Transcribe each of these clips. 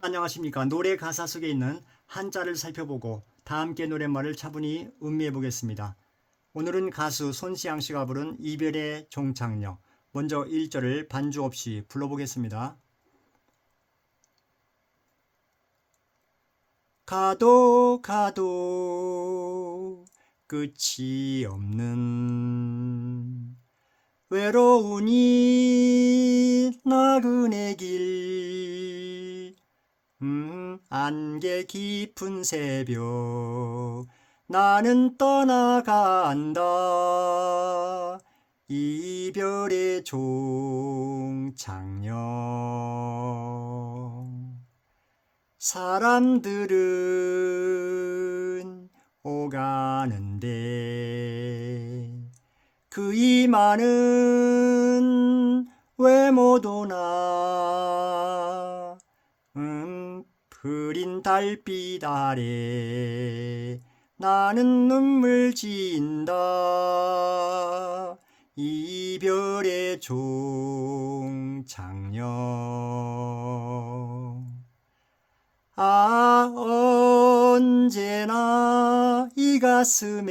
안녕하십니까. 노래 가사 속에 있는 한자를 살펴보고 다 함께 노랫말을 차분히 음미해 보겠습니다. 오늘은 가수 손시양 씨가 부른 이별의 종착역. 먼저 1절을 반주 없이 불러보겠습니다. 가도 가도 끝이 없는 외로운 이 나그네 길 음, 안개 깊은 새벽. 나는 떠나간다. 이별의 종착역 사람들은 오가는데 그왜못 오나 음, 흐린 달빛 아래 나는 눈물 지인다. 이별의 종착역 아 언제나 이 가슴에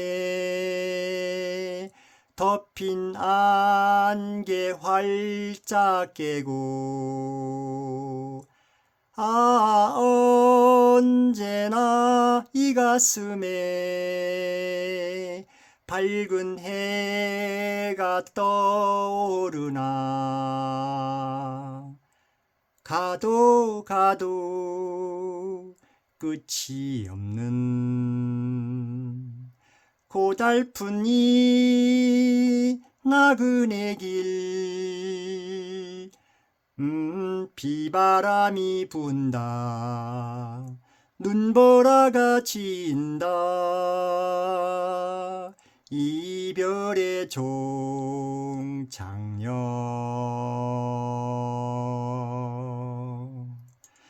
덮인 안개 활짝 깨고 아 언제나 이 가슴에 밝은 해가 떠오르나. 가도 가도 끝이 없는 고달픈 이 나그네 길 음, 비바람이 분다 눈보라가 진다 이별의 종착역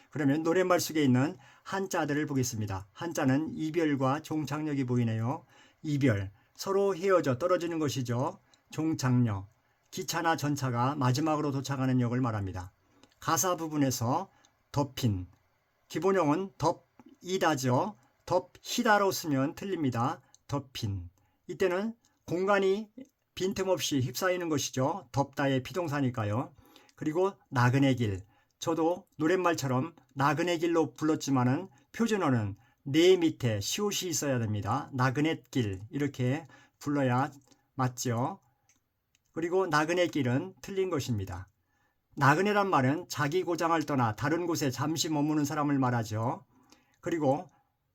그러면 노랫말 속에 있는 한자들을 보겠습니다. 한자는 이별과 종착역이 보이네요. 이별, 서로 헤어져 떨어지는 것이죠. 종착역, 기차나 전차가 마지막으로 도착하는 역을 말합니다. 가사 부분에서 덮인, 기본형은 덮이다죠. 덮히다로 쓰면 틀립니다. 덮인. 이때는 공간이 빈틈없이 휩싸이는 것이죠. 덮다의 피동사니까요. 그리고 나그네 길. 저도 노랫말처럼 나그네 길로 불렀지만은 표준어는 내 밑에 시옷이 있어야 됩니다. 나그네 길 이렇게 불러야 맞죠. 그리고 나그네 길은 틀린 것입니다. 나그네란 말은 자기 고장을 떠나 다른 곳에 잠시 머무는 사람을 말하죠. 그리고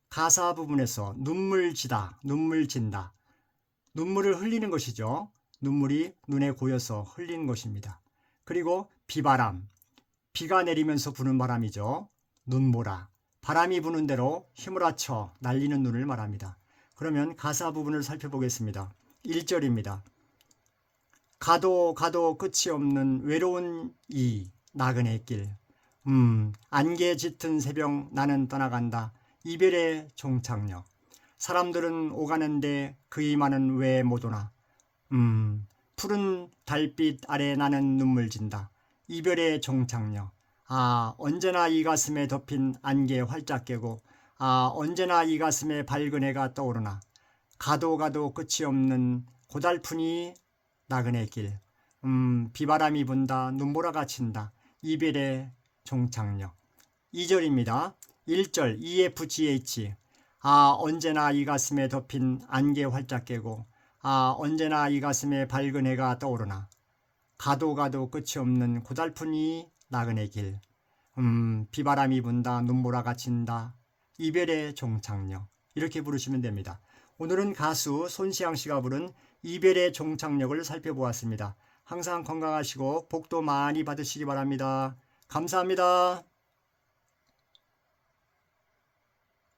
가사 부분에서 눈물 지다, 눈물 진다. 눈물을 흘리는 것이죠. 눈물이 눈에 고여서 흘리는 것입니다. 그리고 비바람, 비가 내리면서 부는 바람이죠. 눈보라, 바람이 부는 대로 힘을 합쳐 날리는 눈을 말합니다. 그러면 가사 부분을 살펴보겠습니다. 1절입니다. 가도 가도 끝이 없는 외로운 이 나그네 길. 음, 안개 짙은 새벽 나는 떠나간다. 이별의 종착역. 사람들은 오가는데 그 이만은 왜 못 오나. 음, 푸른 달빛 아래 나는 눈물 진다. 이별의 종착역. 아, 언제나 이 가슴에 덮인 안개 활짝 깨고, 아, 언제나 이 가슴에 밝은 해가 떠오르나. 가도 가도 끝이 없는 고달프니 나그네 길. 음, 비바람이 분다. 눈보라가 친다. 이별의 종착역. 2절입니다. 1절 EFGH. 아, 언제나 이 가슴에 덮인 안개 활짝 깨고, 아, 언제나 이 가슴에 밝은 해가 떠오르나. 가도 가도 끝이 없는 고달픈 이 나그네 길. 음, 비바람이 분다. 눈보라가 친다. 이별의 종착역. 이렇게 부르시면 됩니다. 오늘은 가수 손시양 씨가 부른 이별의 종착역을 살펴보았습니다. 항상 건강하시고 복도 많이 받으시기 바랍니다. 감사합니다.